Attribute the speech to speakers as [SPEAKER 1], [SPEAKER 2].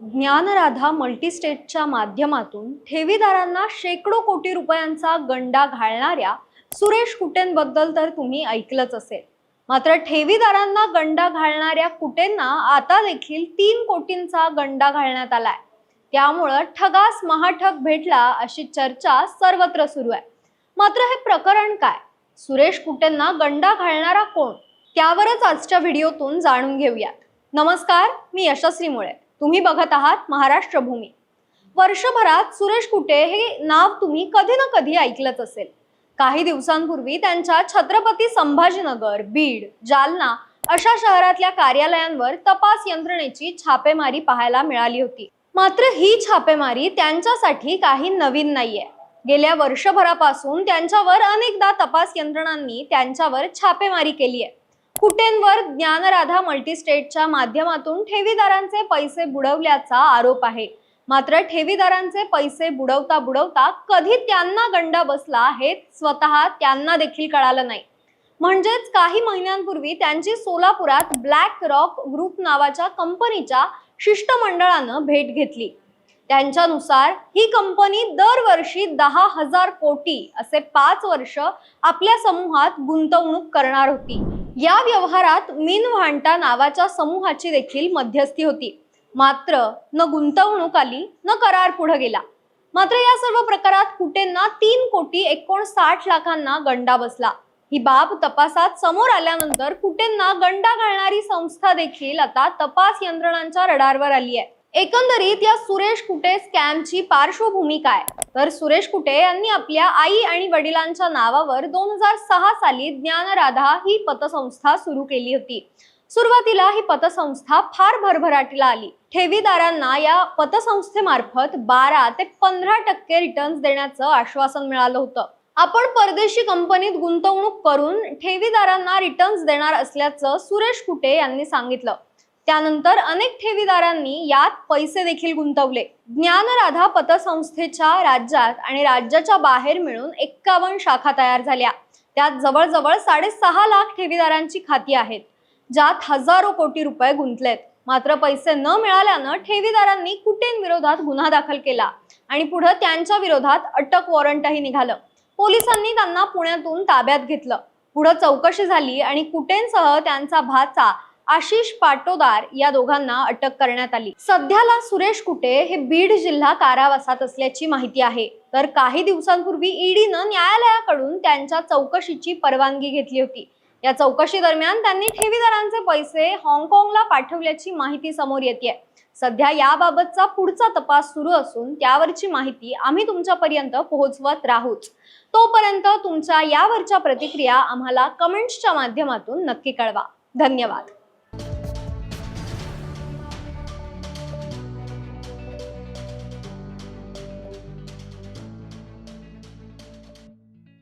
[SPEAKER 1] ज्ञानराधा मल्टीस्टेटच्या माध्यमातून ठेवीदारांना शेकडो कोटी रुपयांचा गंडा घालणाऱ्या सुरेश कुटेंबद्दल तर तुम्ही ऐकलंच असेल. मात्र ठेवीदारांना गंडा घालणाऱ्या कुटेंना आता देखील तीन कोटींचा गंडा घालण्यात आलाय. त्यामुळं ठगास महाठग भेटला अशी चर्चा सर्वत्र सुरू आहे. मात्र हे प्रकरण काय? सुरेश कुटेंना गंडा घालणारा कोण? त्यावरच आजच्या व्हिडिओतून जाणून घेऊयात. नमस्कार मी यशस्वी मुळे. तुम्ही बघत आहात महाराष्ट्र भूमी. वर्षभरात सुरेश कुटे हे नाव तुम्ही कधी ना कधी ऐकलंच असेल. काही दिवसांपूर्वी त्यांच्या छत्रपती संभाजीनगर बीड जालना अशा शहरातल्या कार्यालयांवर तपास यंत्रणेची छापेमारी पाहायला मिळाली होती. मात्र ही छापेमारी त्यांच्यासाठी काही नवीन नाहीये. गेल्या वर्षभरापासून त्यांच्यावर अनेकदा तपास यंत्रणांनी त्यांच्यावर छापेमारी केली आहे कुटेंवर ज्ञानराधा मल्टीस्टेटच्या माध्यमातून ठेवीदारांचे पैसे बुडवल्याचा आरोप आहे. मात्र ठेवीदारांचे पैसे बुडवता बुडवता कधी त्यांना गंडा बसला हे स्वतः त्यांना देखील कळालं नाही. म्हणजेच काही महिन्यांपूर्वी त्यांची सोलापुरात ब्लॅक रॉक ग्रुप नावाच्या कंपनीच्या शिष्टमंडळानं भेट घेतली. त्यांच्यानुसार ही कंपनी दरवर्षी दहा हजार कोटी असे पाच वर्ष आपल्या समूहात गुंतवणूक करणार होती. या व्यवहारात मिन व्हांटा नावाच्या समूहाची देखील मध्यस्थी होती. मात्र न गुंतवणूक आली न करार पुढे गेला. मात्र या सर्व प्रकारात कुटेंना तीन कोटी एकोणसाठ लाखांना गंडा बसला. ही बाब तपासात समोर आल्यानंतर कुटेंना गंडा घालणारी संस्था देखील आता तपास यंत्रणांच्या रडारवर आली आहे. एकंदरीत या सुरेश कुटे स्कॅमची पार्श्वभूमी काय तर सुरेश कुटे यांनी आपल्या आई आणि वडिलांच्या नावावर दोन हजार सहा साली ज्ञानराधा ही पतसंस्था सुरू केली होती. सुरुवातीला ही पतसंस्था फार भरभराटीला आली. ठेवीदारांना या पतसंस्थेमार्फत बारा ते पंधरा टक्के रिटर्न्स देण्याचं आश्वासन मिळालं होतं. आपण परदेशी कंपनीत गुंतवणूक करून ठेवीदारांना रिटर्न्स देणार असल्याचं सुरेश कुटे यांनी सांगितलं. त्यानंतर अनेक ठेवीदारांनी यात पैसे देखील गुंतवले. ज्ञानराधा पतसंस्थेच्या राज्यात आणि राज्याच्या बाहेर मिळून एक्कावन्न शाखा तयार झाल्या. त्यात जवळजवळ साडेसहा लाख ठेवीदारांची खाती आहेत ज्यात हजारो कोटी रुपये गुंतलेत. मात्र पैसे न मिळाल्यानं ठेवीदारांनी कुटेंविरोधात गुन्हा दाखल केला आणि पुढे त्यांच्या विरोधात अटक वॉरंटही निघालं. पोलिसांनी त्यांना पुण्यातून ताब्यात घेतलं. पुढे चौकशी झाली आणि कुटेंसह त्यांचा भाचा आशिष पाटोदार या दोघांना अटक करण्यात आली. सध्याला सुरेश कुटे हे बीड जिल्हा कारावासात असल्याची माहिती आहे. तर काही दिवसांपूर्वी ईडीनं न्यायालयाकडून त्यांच्या चौकशीची परवानगी घेतली होती. या चौकशी दरम्यान त्यांनी ठेवीदारांचे पैसे हाँगकाँगला पाठवल्याची माहिती समोर येते सध्या याबाबतचा पुढचा तपास सुरू असून त्यावरची माहिती आम्ही तुमच्यापर्यंत पोहोचवत राहूच. तोपर्यंत तुमच्या यावरच्या प्रतिक्रिया आम्हाला कमेंट्सच्या माध्यमातून नक्की कळवा. धन्यवाद.